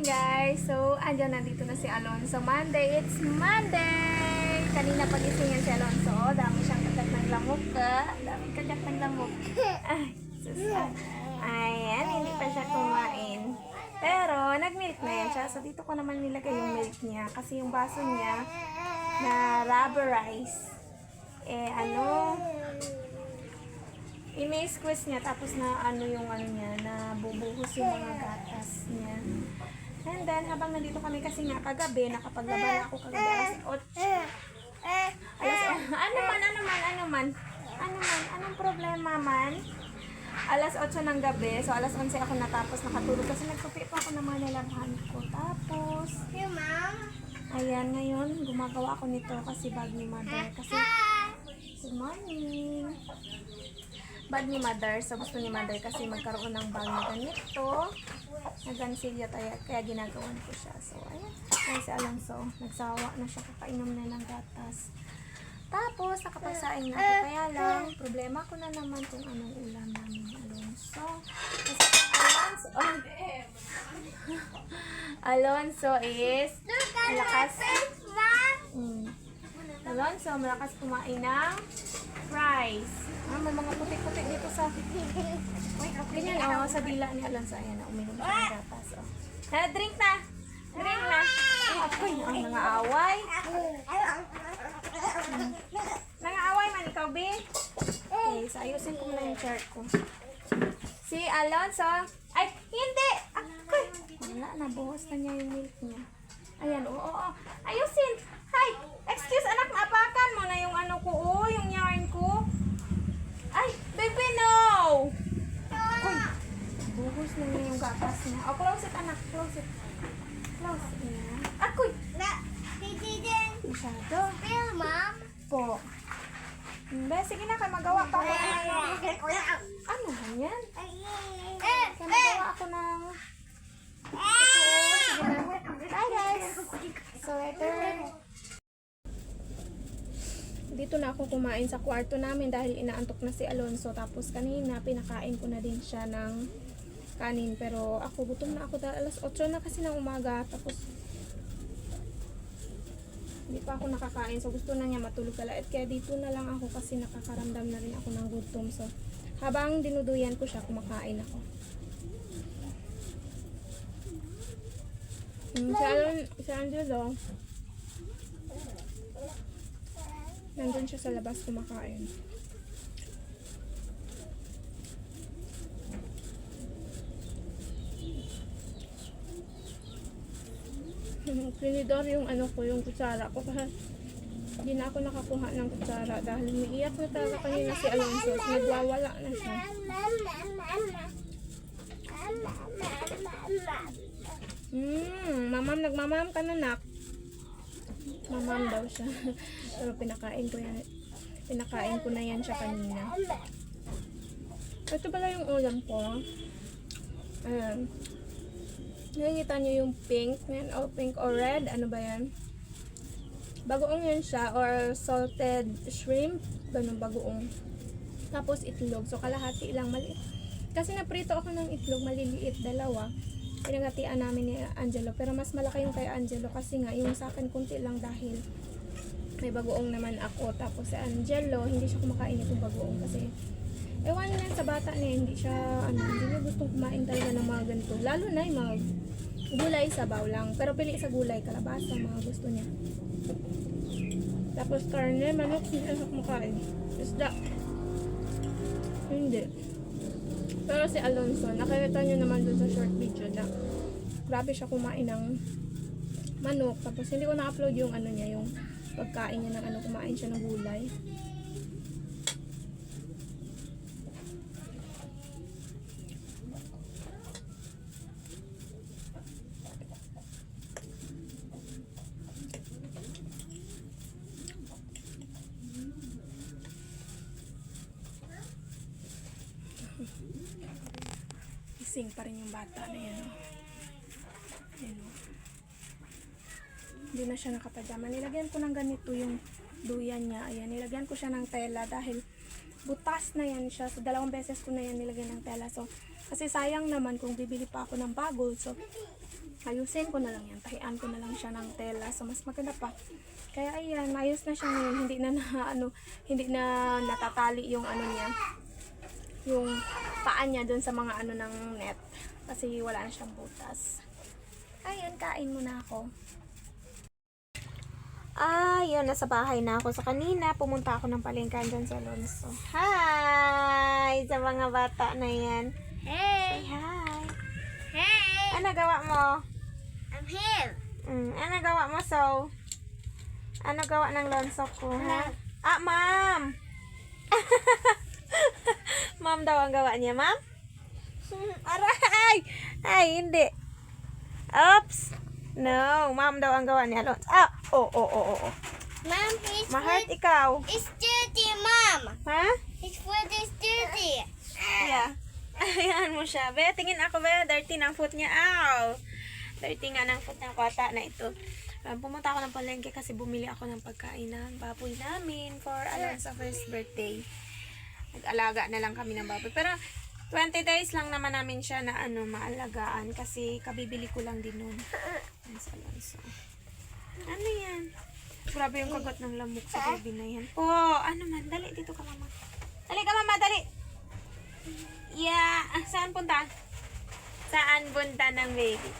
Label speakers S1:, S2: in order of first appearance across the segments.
S1: morning guys! So, andyan nandito na si Alonso. Monday, it's Monday! Kanina pagising yan si Alonso. Oh, dami siyang kagat ng lamok ka. Dami kagat ng lamok. Ay. Ayan, hindi pa siya kumain. Pero, nag-milk na yan siya. So, dito ko naman nilagay yung milk niya. Kasi yung baso niya na rubberized. Eh, ano, ini-squeeze niya tapos na ano yung ano niya na bubuhos yung mga gatas niya. And then habang nandito kami kasi nga kagabi nakapaglaban ako kagabi alas 8. Alas ano man ano man ano man ano man anong problema man? Alas 8 ng gabi, so alas 11 ako natapos nakatulog kasi nagkupi pa ako ng mga nilabhan ko. Tapos,
S2: Hey, mom.
S1: ayan ngayon, gumagawa ako nito kasi bag ni mother. Kasi, good morning bag ni mother. So, gusto ni mother kasi magkaroon ng bag na ganito. Na gansilyo tayo. Kaya ginagawan ko siya. So, ayan. Ayan si Alonso. Nagsawa na siya. Kakainom na ng gatas. Tapos, nakapagsaing na ako. Kaya lang, problema ko na naman kung anong ulam namin ni Alonso. Kasi Alonso, oh, Alonso is malakas. Mm. Alonso, malakas kumain ng fries. Ah, may mga puti-puti dito sa... Ganyan, oh, sa dila ni Alonso. Ayan, na, uminom siya ng gatas. Oh. Ha, drink na! Drink na! Oh, apoy, ang nangaaway. Nangaaway man ikaw, B? Okay, so ayusin ko muna yung shirt ko. Si Alonso. Ay, hindi! Akoy! Wala, nabuhos na niya yung milk niya. Ayan, oo, oo. Ayusin! Hi! Excuse, anak, naapakan mo na yung ano ko, oh, yung yarn ko. Ay, baby, no! Akoy! Buhos na niya yung gatas niya. Oh, close it, anak. Close it. Close. Ayan. Akoy!
S2: Na, hindi din.
S1: Masyado.
S2: Real, mom.
S1: Po. Hindi, sige na, kaya magawa pa ako. Ano ba yan?
S2: Eh,
S1: Kaya magawa ako ng... Hi guys! So, ito. Dito na ako kumain sa kwarto namin dahil inaantok na si Alonso. Tapos kanina, pinakain ko na din siya ng kanin. Pero ako, gutom na ako dahil alas 8 na kasi ng umaga. Tapos, hindi pa ako nakakain. So, gusto na niya matulog kalait. Kaya dito na lang ako kasi nakakaramdam na rin ako ng gutom. So, habang dinuduyan ko siya, kumakain ako. Mm, si, Alon, si Angelo, nandun siya sa labas kumakain. Pinidor yung ano ko, yung kutsara ko kasi hindi na ako nakakuha ng kutsara dahil umiiyak na talaga kanina si Alonso. So, nagwawala na siya. Hmm, mamam, nagmamam ka na nak. Mamam daw siya. Pero pinakain ko yan. Pinakain ko na yan siya kanina. Ito pala yung ulam ko. Ayan. Nakikita niyo yung pink, yan, o pink or red, ano ba yan? Bagoong yan siya, or salted shrimp, ganun bagoong. Tapos itlog, so kalahati lang maliit. Kasi naprito ako ng itlog, maliliit, dalawa. Pinagatian namin ni Angelo, pero mas malaki yung kay Angelo kasi nga, yung sa akin kunti lang dahil may bagoong naman ako. Tapos si Angelo, hindi siya kumakain itong bagoong kasi ewan lang sa bata niya, hindi siya, ano, hindi niya gustong kumain talaga ng mga ganito. Lalo na yung mga gulay sa lang. Pero pili sa gulay, kalabasa, mga gusto niya. Tapos karne, manok, hindi siya kumakain. Isda. Hindi. Pero si Alonso, nakikita niyo naman dun sa short video na grabe siya kumain ng manok. Tapos hindi ko na-upload yung ano niya, yung pagkain niya ng ano, kumain siya ng gulay. Gising pa rin yung bata na yan. Oh. Yan, oh. Hindi na siya nakapajama. Nilagyan ko ng ganito yung duyan niya. Ayan, nilagyan ko siya ng tela dahil butas na yan siya. So, dalawang beses ko na yan nilagyan ng tela. So, kasi sayang naman kung bibili pa ako ng bago. So, ayusin ko na lang yan. Tahian ko na lang siya ng tela. So, mas maganda pa. Kaya ayan, maayos na siya ngayon. Hindi na, na ano, hindi na natatali yung ano niya. Yung paa niya dun sa mga ano ng net. Kasi wala na siyang butas. Ayun, kain muna ako. Ah, yun, nasa bahay na ako. Sa kanina, pumunta ako ng palengkan dyan sa Alonso. Hi! Sa mga bata na yan.
S2: Hey.
S1: Say hi!
S2: Hey.
S1: Ano gawa mo?
S2: I'm here.
S1: Mm, ano gawa mo, so? Ano gawa ng Lonso ko, ha? Ah, ma'am! ma'am daw ang gawa niya, ma'am? Hmm, Aray! Ay, hindi. Oops! No, ma'am daw ang gawa niya, Lonso. Ah! Oh, oh, oh, oh, oh.
S2: Mom, his
S1: Ma-heart
S2: foot
S1: ikaw.
S2: is dirty, Mom.
S1: Ha?
S2: His foot is dirty.
S1: Yeah. Ayan mo siya. Be, tingin ako, be. Dirty ng foot niya. Ow! Dirty nga ng foot ng kwata na ito. Um, pumunta ako ng palengke kasi bumili ako ng pagkain ng baboy namin for Alonso first birthday. Nag-alaga na lang kami ng baboy. Pero 20 days lang naman namin siya na ano, maalagaan kasi kabibili ko lang din Alonso. Ano yan? Grabe yung kagat ng lamok sa baby na yan. Oh, ano man. Dali, dito ka mama. Dali ka mama, dali. Yeah. Ah, Saan punta? Saan punta ng baby?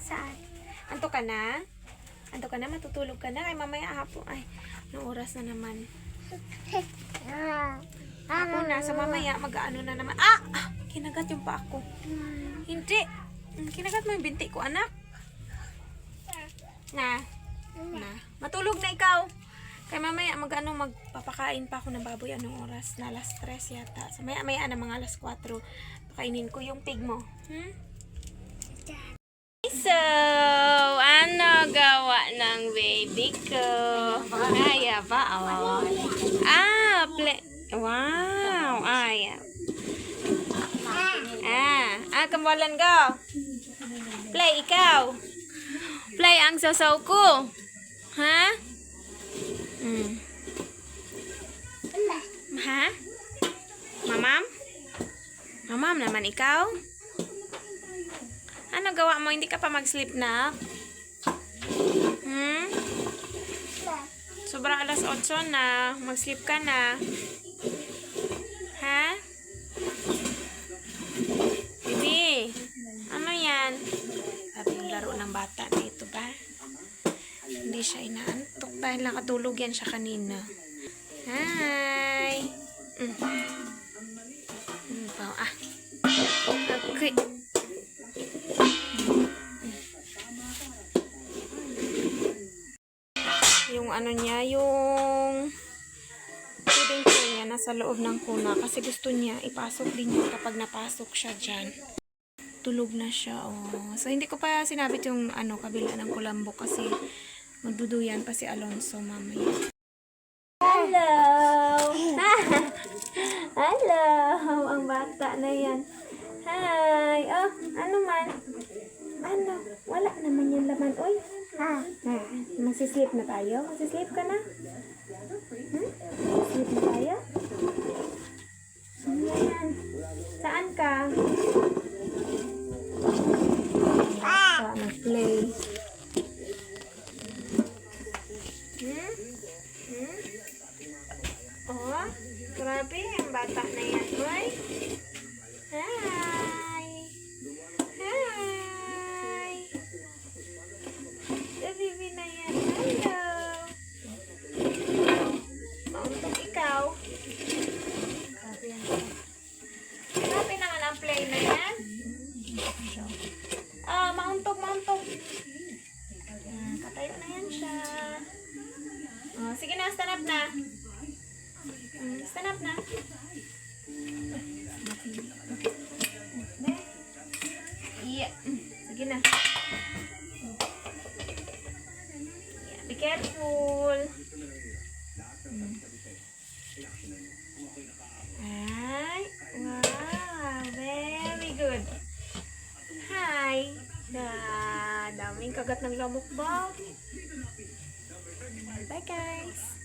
S1: Saan? Anto ka na? Anto ka na? Matutulog ka na? Ay, mamaya hapon. Ay, anong oras na naman? Hapon na. Sa mamaya, mag-ano na naman. Ah! ah! Kinagat yung pa ako. Hindi. Kinagat mo yung binti ko, anak. Na. Na. Matulog na ikaw. Kaya mamaya mag-ano, magpapakain pa ako ng baboy anong oras? Na alas 3 yata. So maya maya na mga alas 4. Pakainin ko yung pig mo. Hmm? So, ano gawa ng baby ko? Aya ba? Oh. Ah, play. Wow, aya. Ah, ah, kamalan go. Play, ikaw. Play ang sasaw ko. Ha? Hmm. Ha? Mamam? Mamam naman ikaw? Ano gawa mo? Hindi ka pa mag-sleep na? Hmm? Sobrang alas 8 na. Mag-sleep ka na. Ha? Bibi, ano yan? Sabi yung laro ng bata na ito ba? Hindi siya inaantok dahil nakatulog yan siya kanina. Hi! Mm. Ano niya, yung feeding niya nasa loob ng kuna kasi gusto niya ipasok din yun kapag napasok siya dyan. Tulog na siya, oh. So, hindi ko pa sinabit yung ano, kabila ng kulambo kasi magduduyan pa si Alonso mamaya. Hello! Hello! Ang bata na yan. Hi! Oh, ano man? Ano? Wala naman yung laman. Uy! Ha? Ha? Masisleep na tayo? Masisleep ka na? Hmm? Masisleep na tayo? Ano yan? Saan ka? Basta mag-play. Hmm? Hmm? Oh, grabe. Ang bata na yan. Uy. Hi. Hi. Baby na yan. Hello. Mauntok ikaw. Grabe yan. Grabe naman ang play na yan. Ah, mauntok, mauntok. Ah, katayo na yan siya. Oh, sige na, stand up na. Mm, stand up na. Yeah. Sige na. Yeah, be careful. Mm. Ay, wow, very good. Hi. Da, daming kagat ng lamok ba? Bye guys.